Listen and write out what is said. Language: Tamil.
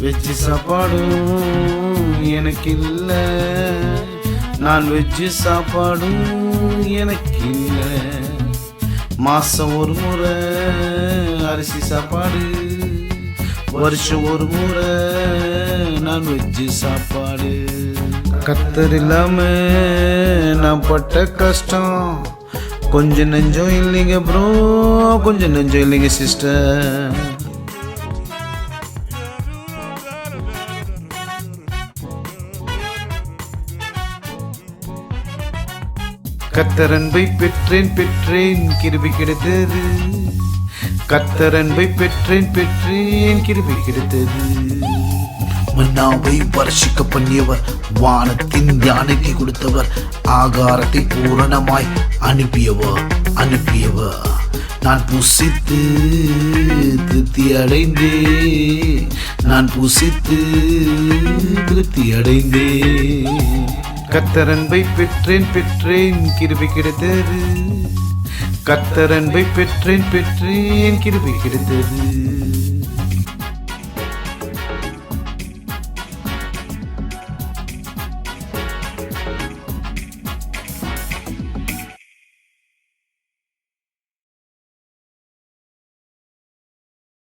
வெஜ்ஜு சாப்பாடும் எனக்கு இல்லை நான் வெஜ்ஜு சாப்பாடும் எனக்கு இல்லை மாதம் ஒரு முறை அரிசி சாப்பாடு வருஷம் ஒரு முறை நான் வெஜ்ஜு சாப்பாடு. கத்தர் இல்லாம நான் பட்ட கஷ்டம். கொஞ்சம் நெஞ்சம் இல்லைங்க ப்ரோ கொஞ்சம் நெஞ்சம் இல்லைங்க சிஸ்டர் கத்தரன்பை பெற்றேன் பெற்றேன் கிருபி கிடைத்தது. கத்தரன்பை பெற்றேன் பெற்றேன் கிருபி கிடைத்தது. மன்னாவை வருஷிக்க பண்ணியவர் வானத்தின் தியானத்தை கொடுத்தவர் ஆகாரத்தை பூரணமாய் அனுப்பியவர் அனுப்பியவர். நான் புசித்து திருப்தி அடைந்தே நான் புசித்து திருப்தி அடைந்தேன். கத்தரன்பை பெற்றேன் பெற்றேன் கிருபி கிடைத்தது கத்தரன்பை பெற்றேன் பெற்றேன் கிருபி கிடைத்தது